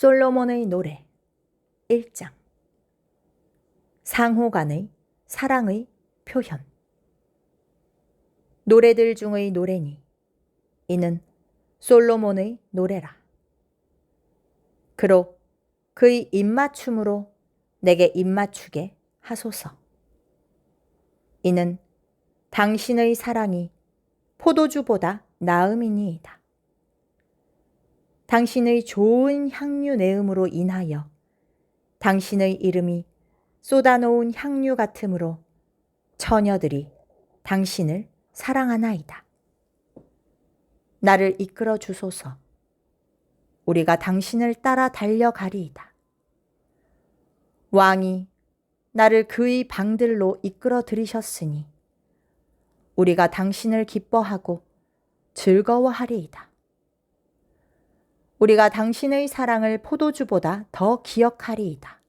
솔로몬의 노래 1장 상호 간의 사랑의 표현 노래들 중의 노래니 이는 솔로몬의 노래라. 그로 그의 입맞춤으로 내게 입맞추게 하소서. 이는 당신의 사랑이 포도주보다 나음이니이다. 당신의 좋은 향유 내음으로 인하여 당신의 이름이 쏟아놓은 향유 같으므로 처녀들이 당신을 사랑하나이다. 나를 이끌어 주소서. 우리가 당신을 따라 달려가리이다. 왕이 나를 그의 방들로 이끌어 들이셨으니 우리가 당신을 기뻐하고 즐거워하리이다. 우리가 당신의 사랑을 포도주보다 더 기억하리이다.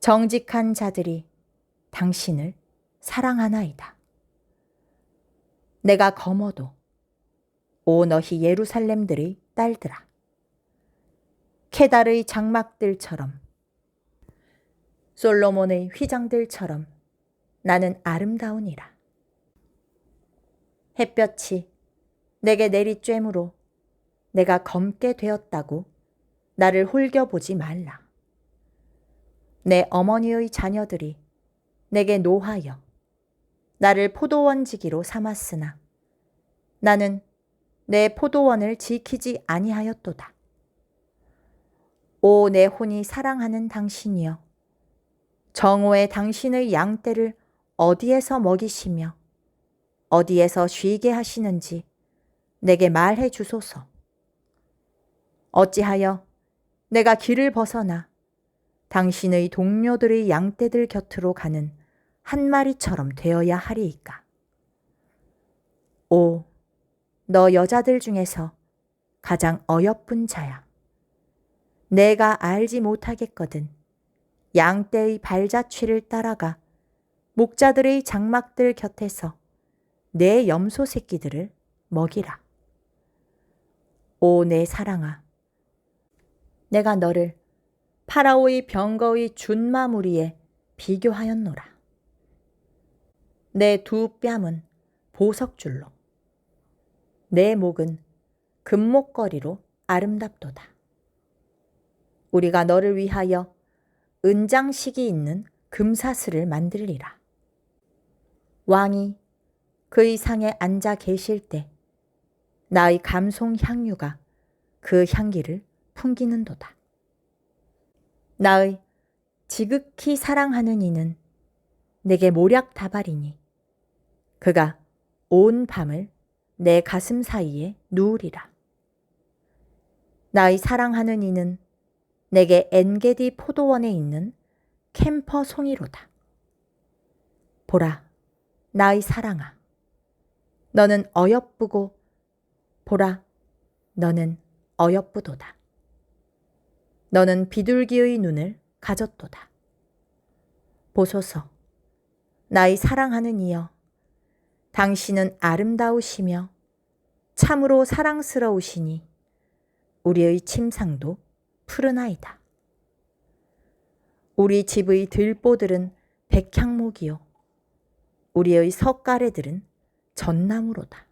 정직한 자들이 당신을 사랑하나이다. 내가 검어도 오 너희 예루살렘들의 딸들아 케달의 장막들처럼 솔로몬의 휘장들처럼 나는 아름다우니라. 햇볕이 내게 내리쬐므로 내가 검게 되었다고 나를 홀겨보지 말라. 내 어머니의 자녀들이 내게 노하여 나를 포도원지기로 삼았으나 나는 내 포도원을 지키지 아니하였도다. 오 내 혼이 사랑하는 당신이여 정오에 당신의 양떼를 어디에서 먹이시며 어디에서 쉬게 하시는지 내게 말해 주소서. 어찌하여 내가 길을 벗어나 당신의 동료들의 양떼들 곁으로 가는 한 마리처럼 되어야 하리이까. 오, 너 여자들 중에서 가장 어여쁜 자야. 내가 알지 못하겠거든. 양떼의 발자취를 따라가 목자들의 장막들 곁에서 내 염소 새끼들을 먹이라. 오, 내 사랑아. 내가 너를 파라오의 병거의 준마무리에 비교하였노라. 내 두 뺨은 보석줄로, 내 목은 금목걸이로 아름답도다. 우리가 너를 위하여 은장식이 있는 금사슬을 만들리라. 왕이 그의 상에 앉아 계실 때 나의 감송 향유가 그 향기를 풍기는도다. 나의 지극히 사랑하는 이는 내게 모략 다발이니 그가 온 밤을 내 가슴 사이에 누우리라. 나의 사랑하는 이는 내게 엔게디 포도원에 있는 캠퍼 송이로다. 보라, 나의 사랑아. 너는 어여쁘고 보라, 너는 어여쁘도다. 너는 비둘기의 눈을 가졌도다. 보소서, 나의 사랑하는 이여, 당신은 아름다우시며 참으로 사랑스러우시니 우리의 침상도 푸르나이다. 우리 집의 들보들은 백향목이요. 우리의 석가래들은 전나무로다.